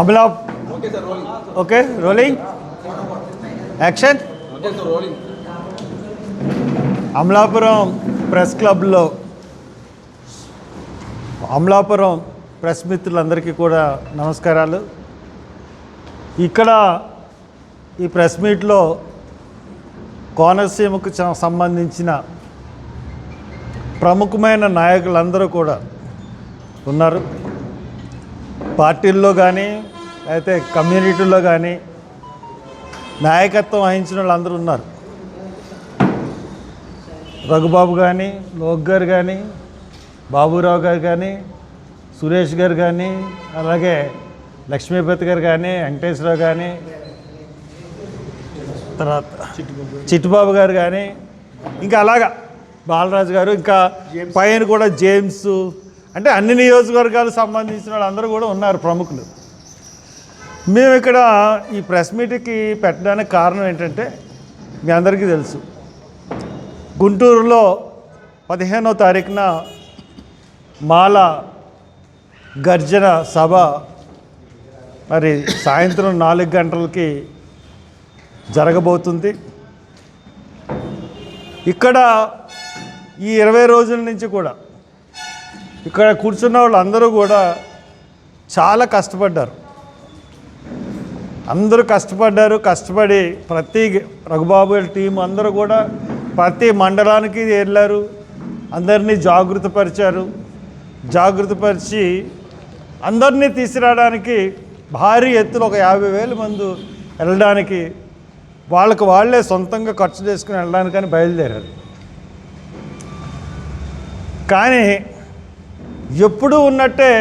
Amala. Okay rolling action Amalapuram press క్లబ్లో Amalapuram press మిత్రులందరికీ కూడా నమస్కారాలు. ఇక్కడ ఈ ప్రెస్ మీట్లో కోనసీమకు సంబంధించిన ప్రముఖమైన నాయకులందరూ కూడా ఉన్నారు. పార్టీల్లో కానీ అయితే కమ్యూనిటీల్లో కానీ నాయకత్వం వహించిన వాళ్ళందరూ ఉన్నారు. రఘుబాబు కానీ లోక్ గారు కానీ బాబురావు గారు కానీ సురేష్ గారు కానీ అలాగే లక్ష్మీపతి గారు కానీ వెంకటేశ్వరరావు కానీ తర్వాత చిట్టుబాబు గారు కానీ ఇంకా అలాగా బాలరాజు గారు ఇంకా పైన కూడా జేమ్స్ అంటే అన్ని నియోజకవర్గాలకు సంబంధించిన వాళ్ళందరూ కూడా ఉన్నారు ప్రముఖులు. మేము ఇక్కడ ఈ ప్రెస్ మీట్కి పెట్టడానికి కారణం ఏంటంటే మీ అందరికీ తెలుసు. గుంటూరులో పదిహేనో తారీఖున మాల గర్జన సభ. మరి సాయంత్రం నాలుగు గంటలకి జరగబోతుంది. ఇక్కడ ఈ ఇరవై రోజుల నుంచి కూడా ఇక్కడ కూర్చున్న వాళ్ళందరూ కూడా చాలా కష్టపడ్డారు. అందరూ కష్టపడ్డారు కష్టపడి ప్రతి రఘుబాబు టీం అందరూ కూడా ప్రతి మండలానికి వెళ్ళారు అందరినీ జాగృతపరిచారు. జాగృతపరిచి అందరినీ తీసుకురావడానికి భారీ ఎత్తులో ఒక యాభై వేల మంది వెళ్ళడానికి వాళ్ళకు వాళ్ళే సొంతంగా ఖర్చు చేసుకుని వెళ్ళడానికని బయలుదేరారు. కానీ ఎప్పుడూ ఉన్నట్టే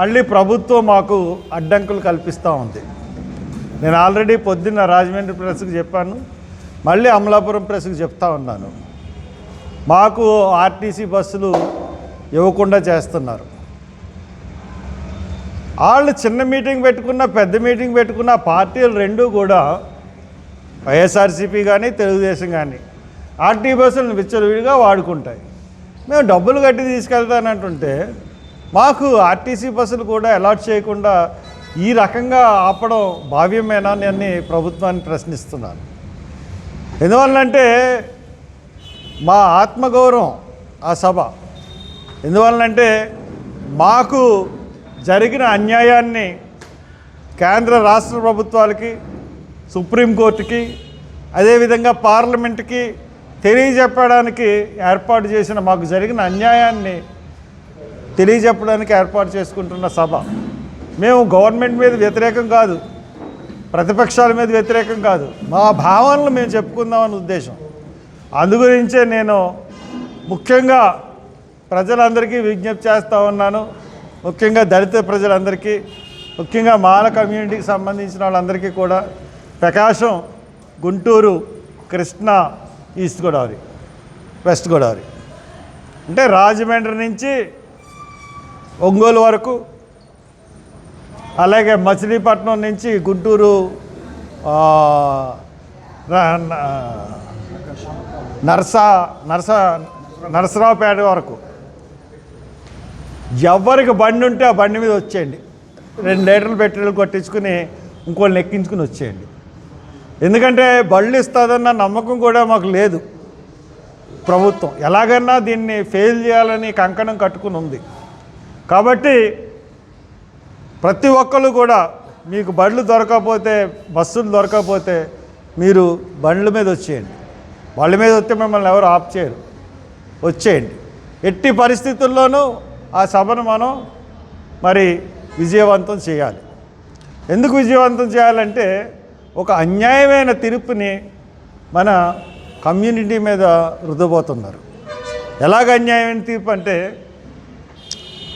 మళ్ళీ ప్రభుత్వం మాకు అడ్డంకులు కల్పిస్తూ ఉంది. నేను ఆల్రెడీ పొద్దున్న రాజమండ్రి ప్రెస్కి చెప్పాను. మళ్ళీ అమలాపురం ప్రెస్కి చెప్తా ఉన్నాను. మాకు ఆర్టీసీ బస్సులు ఇవ్వకుండా చేస్తున్నారు. వాళ్ళు చిన్న మీటింగ్ పెట్టుకున్న పెద్ద మీటింగ్ పెట్టుకున్న పార్టీలు రెండూ కూడా వైఎస్ఆర్సీపీ కానీ తెలుగుదేశం కానీ ఆర్టీ బస్సులను విచ్చలవిడిగా వాడుకుంటాయి. మేము డబ్బులు కట్టి తీసుకెళ్తానంటుంటే మాకు ఆర్టీసీ బస్సులు కూడా అలాట్ చేయకుండా ఈ రకంగా ఆపడం భావ్యమేనా అని ప్రభుత్వాన్ని ప్రశ్నిస్తున్నాను ఎందువల్లంటే మా ఆత్మగౌరవం ఆ సభ. ఎందువల్లంటే మాకు జరిగిన అన్యాయాన్ని కేంద్ర రాష్ట్ర ప్రభుత్వాలకి సుప్రీంకోర్టుకి అదేవిధంగా పార్లమెంట్కి తెలియజెప్పడానికి ఏర్పాటు చేసిన మాకు జరిగిన అన్యాయాన్ని తెలియజెప్పడానికి ఏర్పాటు చేసుకుంటున్న సభ. మేము గవర్నమెంట్ మీద వ్యతిరేకం కాదు ప్రతిపక్షాల మీద వ్యతిరేకం కాదు. మా భావనలు మేము చెప్పుకుందామని ఉద్దేశం. అందుగురించే నేను ముఖ్యంగా ప్రజలందరికీ విజ్ఞప్తి చేస్తూ ఉన్నాను. ముఖ్యంగా దళిత ప్రజలందరికీ ముఖ్యంగా మాల కమ్యూనిటీకి సంబంధించిన వాళ్ళందరికీ కూడా ప్రకాశం గుంటూరు కృష్ణా ఈస్ట్ గోదావరి వెస్ట్ గోదావరి. అంటే రాజమండ్రి నుంచి ఒంగోలు వరకు అలాగే మచిలీపట్నం నుంచి గుంటూరు నర్సా నర్స నరసరావుపేట వరకు. ఎవరికి బండి ఉంటే ఆ బండి మీద వచ్చేయండి. రెండు లీటర్లు పెట్రోల్ కొట్టించుకుని ఇంకోళ్ళని ఎక్కించుకుని వచ్చేయండి. ఎందుకంటే బళ్ళు ఇస్తుందన్న నమ్మకం కూడా మాకు లేదు. ప్రభుత్వం ఎలాగన్నా దీన్ని ఫెయిల్ చేయాలని కంకణం కట్టుకుని ఉంది. కాబట్టి ప్రతి ఒక్కరు కూడా మీకు బండ్లు దొరకకపోతే బస్సులు దొరకకపోతే మీరు బండ్ల మీద వచ్చేయండి. బండ్ల మీద వస్తే మిమ్మల్ని ఎవరు ఆప్ చేయరు. వచ్చేయండి. ఎట్టి పరిస్థితుల్లోనూ ఆ సభను మనం మరి విజయవంతం చేయాలి. ఎందుకు విజయవంతం చేయాలంటే ఒక అన్యాయమైన తీర్పుని మన కమ్యూనిటీ మీద రుద్దబోతున్నారు. ఎలాగ అన్యాయమైన తీర్పు అంటే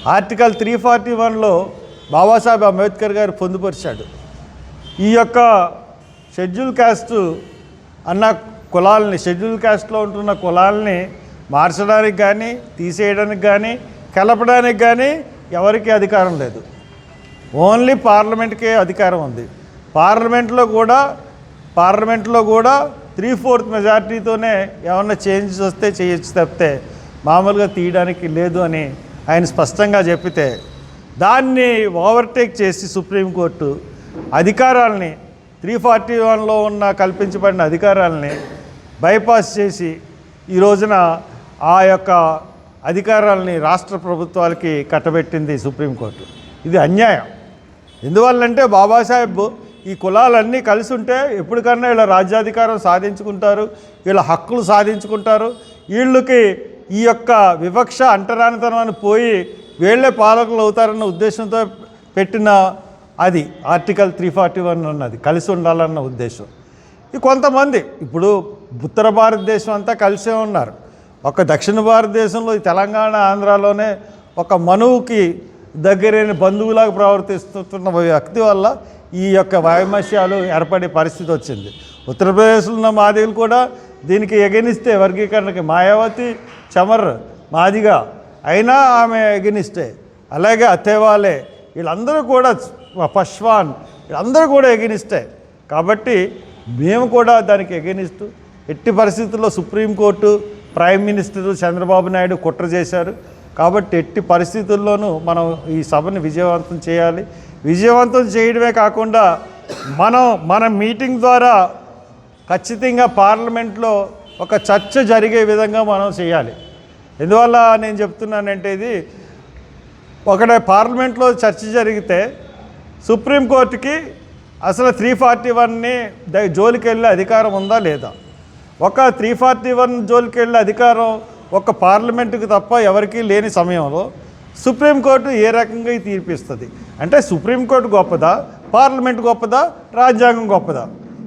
ఆర్టికల్ త్రీ ఫార్టీ వన్లో బాబాసాహెబ్ అంబేద్కర్ గారు పొందుపరిచాడు. ఈ యొక్క షెడ్యూల్ క్యాస్ట్ అన్న కులాలని షెడ్యూల్ క్యాస్ట్లో ఉంటున్న కులాలని మార్చడానికి కానీ తీసేయడానికి కానీ కలపడానికి కానీ ఎవరికీ అధికారం లేదు. ఓన్లీ పార్లమెంట్కే అధికారం ఉంది. పార్లమెంట్లో కూడా పార్లమెంట్లో కూడా త్రీ ఫోర్త్ మెజారిటీతోనే ఏమన్నా చేంజెస్ వస్తే చేయొచ్చు తప్పితే మామూలుగా తీయడానికి లేదు అని ఆయన స్పష్టంగా చెప్పితే దాన్ని ఓవర్టేక్ చేసి సుప్రీంకోర్టు అధికారాలని త్రీ ఫార్టీ వన్లో ఉన్న కల్పించబడిన అధికారాలని బైపాస్ చేసి ఈ రోజున ఆ యొక్క అధికారాలని రాష్ట్ర ప్రభుత్వాలకి కట్టబెట్టింది సుప్రీంకోర్టు ఇది అన్యాయం. ఎందువల్లంటే బాబాసాహెబ్ ఈ కులాలన్నీ కలిసి ఉంటే ఎప్పటికన్నా వీళ్ళ రాజ్యాధికారం సాధించుకుంటారు వీళ్ళ హక్కులు సాధించుకుంటారు. వీళ్ళకి ఈ యొక్క వివక్ష అంటరానితనం పోయి వీళ్ళే పాలకులు అవుతారన్న ఉద్దేశంతో పెట్టిన అది ఆర్టికల్ త్రీ ఫార్టీ వన్ అన్నది కలిసి ఉండాలన్న ఉద్దేశం. ఈ కొంతమంది ఇప్పుడు ఉత్తర భారతదేశం అంతా కలిసే ఉన్నారు. ఒక దక్షిణ భారతదేశంలో ఈ తెలంగాణ ఆంధ్రాలోనే ఒక మనువుకి దగ్గరైన బంధువులాగా ప్రవర్తిస్తున్న వ్యక్తి వల్ల ఈ యొక్క వైమస్యాలు ఏర్పడే పరిస్థితి వచ్చింది. ఉత్తరప్రదేశ్లో ఉన్న మాదిగలు కూడా దీనికి ఎగనిస్తే వర్గీకరణకి మాయావతి చమర్ మాదిగా అయినా ఆమె ఎగినిస్తే అలాగే అత్తేవాలే వీళ్ళందరూ కూడా పశ్వాన్. వీళ్ళందరూ కూడా ఎగినిస్తే కాబట్టి మేము కూడా దానికి ఎగనిస్తూ ఎట్టి పరిస్థితుల్లో supreme court prime minister Chandrababu Naidu కుట్ర చేశారు. కాబట్టి ఎట్టి పరిస్థితుల్లోనూ మనం ఈ సభని విజయవంతం చేయాలి. విజయవంతం చేయడమే కాకుండా మనం మన మీటింగ్ ద్వారా ఖచ్చితంగా పార్లమెంట్లో ఒక చర్చ జరిగే విధంగా మనం చేయాలి. ఎందువల్ల నేను చెప్తున్నానంటే ఇది ఒకటే పార్లమెంట్లో చర్చ జరిగితే సుప్రీంకోర్టుకి అసలు త్రీ ఫార్టీ వన్ని జోలికి వెళ్ళే అధికారం ఉందా లేదా? ఒక త్రీ ఫార్టీ వన్ జోలికి వెళ్ళే అధికారం ఒక పార్లమెంటుకి తప్ప ఎవరికీ లేని సమయంలో సుప్రీంకోర్టు ఏ రకంగా ఈ తీర్పిస్తుంది? అంటే సుప్రీంకోర్టు గొప్పదా? పార్లమెంట్ గొప్పదా? రాజ్యాంగం గొప్పదా?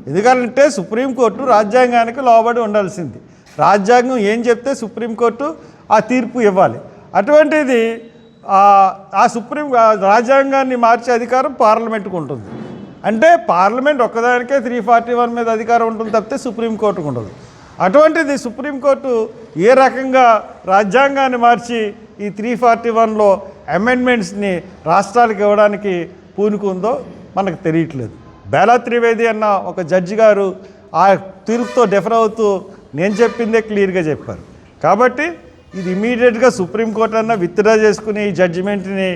ఎందుకంటే సుప్రీంకోర్టు రాజ్యాంగానికి లోబడి ఉండాల్సింది. రాజ్యాంగం ఏం చెప్తే సుప్రీంకోర్టు ఆ తీర్పు ఇవ్వాలి. అటువంటిది ఆ- సుప్రీం రాజ్యాంగాన్ని మార్చే అధికారం పార్లమెంట్కు ఉంటుంది. అంటే పార్లమెంట్ ఒక్కదానికే త్రీ ఫార్టీ వన్ మీద అధికారం ఉంటుంది తప్పితే సుప్రీంకోర్టుకు ఉండదు. అటువంటిది సుప్రీంకోర్టు ఏ రకంగా రాజ్యాంగాన్ని మార్చి ఈ త్రీ ఫార్టీ వన్లో అమెండ్మెంట్స్ని రాష్ట్రాలకు ఇవ్వడానికి పూనుకుందో మనకు తెలియట్లేదు. బేలా త్రివేది అన్న ఒక జడ్జి గారు ఆ తీర్పుతో డిఫర్ అవుతూ నేను చెప్పిందే క్లియర్గా చెప్పారు. కాబట్టి ఇది ఇమీడియట్గా సుప్రీంకోర్టు అన్న విత్డ్రా చేసుకుని ఈ జడ్జిమెంట్ని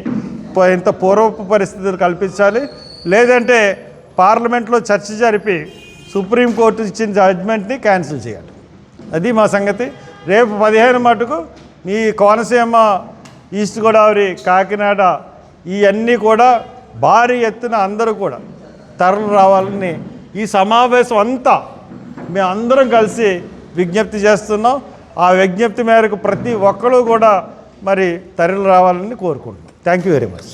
ఇంత పూర్వపు పరిస్థితులు కల్పించాలి. లేదంటే పార్లమెంట్లో చర్చ జరిపి సుప్రీంకోర్టు ఇచ్చిన జడ్జిమెంట్ని క్యాన్సిల్ చేయాలి. అది మా సంగతి. రేపు పదిహేను మటుకు మీ కోనసీమ ఈస్ట్ గోదావరి కాకినాడ ఇవన్నీ కూడా భారీ ఎత్తున అందరూ కూడా తరలు రావాలని ఈ సమావేశం అంతా మేము అందరం కలిసి విజ్ఞప్తి చేస్తున్నాం. ఆ విజ్ఞప్తి మేరకు ప్రతి ఒక్కరూ కూడా మరి తరలి రావాలని కోరుకుంటున్నాం. థ్యాంక్ యూ వెరీ మచ్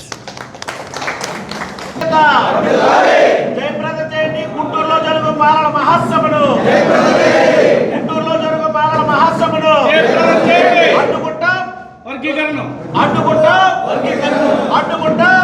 గుంటూరులో జరుగు బాలల మహాసభను. గుంటూరులో జరుగు మహాసభను. అడ్డుకుంటాం. అడ్డుకుంటాం అడ్డుకుంటాం. అడ్డుకుంటాం.